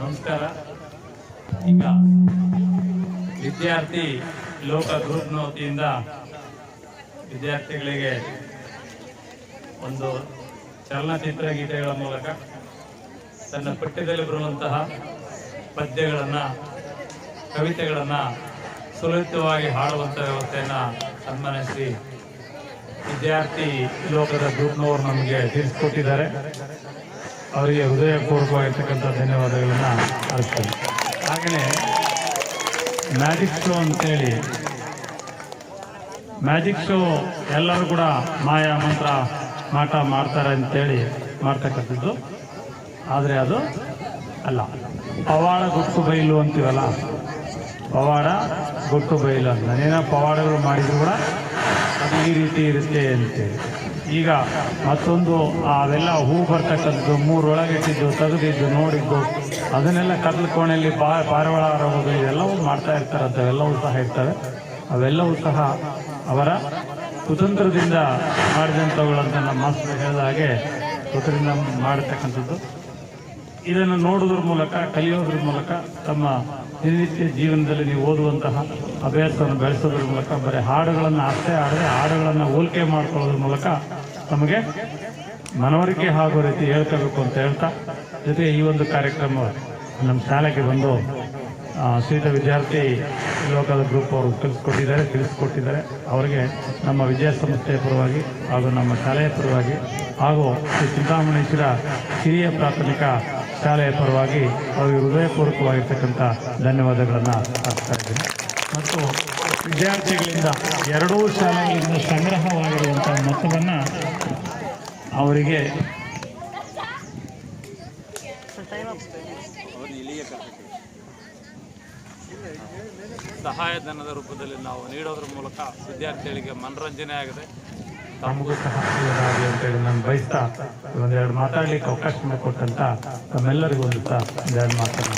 ನಮಸ್ಕಾರ. ಈಗ ವಿದ್ಯಾರ್ಥಿ ಲೋಕ ಗ್ರೂಪ್ನ ವತಿಯಿಂದ ವಿದ್ಯಾರ್ಥಿಗಳಿಗೆ ಒಂದು ಚಲನಚಿತ್ರ ಗೀತೆಗಳ ಮೂಲಕ ತನ್ನ ಪಠ್ಯದಲ್ಲಿ ಬರುವಂತಹ ಪದ್ಯಗಳನ್ನು, ಕವಿತೆಗಳನ್ನು ಸುಲಲಿತವಾಗಿ ಹಾಡುವಂಥ ವ್ಯವಸ್ಥೆಯನ್ನು ಸನ್ಮಾನಿಸಿ ವಿದ್ಯಾರ್ಥಿ ಲೋಕದ ಗ್ರೂಪ್ನವರು ನಮಗೆ ತಿಳಿಸ್ಕೊಟ್ಟಿದ್ದಾರೆ. ಅವರಿಗೆ ಹೃದಯಪೂರ್ವಕವಾಗಿರ್ತಕ್ಕಂಥ ಧನ್ಯವಾದಗಳನ್ನು ಅರ್ಪಿಸ್ತೇನೆ. ಹಾಗೆಯೇ ಮ್ಯಾಜಿಕ್ ಶೋ ಅಂತೇಳಿ ಮ್ಯಾಜಿಕ್ ಶೋ ಎಲ್ಲರೂ ಕೂಡ ಮಾಯಾ ಮಂತ್ರ ಮಾಟ ಮಾಡ್ತಾರೆ ಅಂತೇಳಿ ಮಾಡ್ತಕ್ಕಂಥದ್ದು. ಆದರೆ ಅದು ಅಲ್ಲ. ಪವಾಡ ಗುಟ್ಟು ಬೈಲು ಅಂತೀವಲ್ಲ? ಪವಾಡ ಗುಟ್ಟು ಬೈಲು ಅಂತ ಏನೋ ಪವಾಡಗಳು ಮಾಡಿದ್ರು ಕೂಡ ಅದು ಈ ರೀತಿ ಇರುತ್ತೆ ಅಂತೇಳಿ. ಈಗ ಮತ್ತೊಂದು, ಅವೆಲ್ಲ ಹೂ ಬರ್ತಕ್ಕಂಥದ್ದು ಮೂರೊಳಗೆ ಇಟ್ಟಿದ್ದು, ತೆಗೆದಿದ್ದು, ನೋಡಿದ್ದು, ಅದನ್ನೆಲ್ಲ ಕತ್ಲ ಕೋಣೆಯಲ್ಲಿ ಬಾ, ಪಾರಿವಾಳ ಆರೋಗ್ಯ ಇವೆಲ್ಲವೂ ಮಾಡ್ತಾ ಇರ್ತಾರೆ ಅಂತವೆಲ್ಲವೂ ಸಹ ಇರ್ತವೆ. ಅವೆಲ್ಲವೂ ಸಹ ಅವರ ಕುತಂತ್ರದಿಂದ ಮಾಡಿದಂಥವುಗಳು ಅಂತ ನಮ್ಮ ಮಾಸ್ತರು ಹೇಳಿದ ಹಾಗೆ ಕುತಂತ್ರದಿಂದ ಮಾಡತಕ್ಕಂಥದ್ದು ಇದನ್ನು ನೋಡೋದ್ರ ಮೂಲಕ, ಕಲಿಯೋದ್ರ ಮೂಲಕ, ತಮ್ಮ ದಿನನಿತ್ಯ ಜೀವನದಲ್ಲಿ ನೀವು ಓದುವಂತಹ ಅಭ್ಯಾಸವನ್ನು ಬೆಳೆಸೋದ್ರ ಮೂಲಕ, ಬರೀ ಹಾಡುಗಳನ್ನು ಅಷ್ಟೇ ಆಡದೆ ಹಾಡುಗಳನ್ನು ಹೋಲಿಕೆ ಮಾಡ್ಕೊಳ್ಳೋದ್ರ ಮೂಲಕ ನಮಗೆ ಮನವರಿಕೆ ಆಗೋ ರೀತಿ ಹೇಳ್ಕೋಬೇಕು ಅಂತ ಹೇಳ್ತಾ, ಜೊತೆಗೆ ಈ ಒಂದು ಕಾರ್ಯಕ್ರಮ ನಮ್ಮ ಶಾಲೆಗೆ ಬಂದು ಶ್ರೀತ ವಿದ್ಯಾರ್ಥಿ ಲೋಕಲ್ ಗ್ರೂಪ್ ಅವರು ತಿಳಿಸ್ಕೊಟ್ಟಿದ್ದಾರೆ ತಿಳಿಸ್ಕೊಟ್ಟಿದ್ದಾರೆ. ಅವರಿಗೆ ನಮ್ಮ ವಿದ್ಯಾಸಂಸ್ಥೆಯ ಪರವಾಗಿ ಹಾಗೂ ನಮ್ಮ ಶಾಲೆಯ ಪರವಾಗಿ ಹಾಗೂ ಶ್ರೀ ಚಿಂತಾಮಣೇಶ್ವರ ಹಿರಿಯ ಪ್ರಾಥಮಿಕ ಶಾಲೆಯ ಪರವಾಗಿ ಅವರಿಗೆ ಹೃದಯಪೂರ್ವಕವಾಗಿರ್ತಕ್ಕಂಥ ಧನ್ಯವಾದಗಳನ್ನು ಹಾಕ್ತಾ ಮತ್ತು ವಿದ್ಯಾರ್ಥಿಗಳಿಂದ ಎರಡೂ ಶಾಲೆಗಳಿಂದ ಸಂಗ್ರಹವಾಗಿರುವಂಥ ಮೊತ್ತವನ್ನು ಅವರಿಗೆ ಸಹಾಯಧನದ ರೂಪದಲ್ಲಿ ನಾವು ನೀಡೋದ್ರ ಮೂಲಕ ವಿದ್ಯಾರ್ಥಿಗಳಿಗೆ ಮನರಂಜನೆ ಆಗಿದೆ. ತಮಗೂ ಸಹ ಅಂತ ಅಂತೇಳಿ ನಾನು ಬಯಸ್ತಾ ಒಂದೆರಡು ಮಾತಾಡ್ಲಿಕ್ಕೆ ಅವಕಾಶ ಮಾಡಿಕೊಟ್ಟಂತ ತಮ್ಮೆಲ್ಲರಿಗೂ ಒಂದು ಸಹ ಒಂದೆರಡು ಮಾತನ್ನು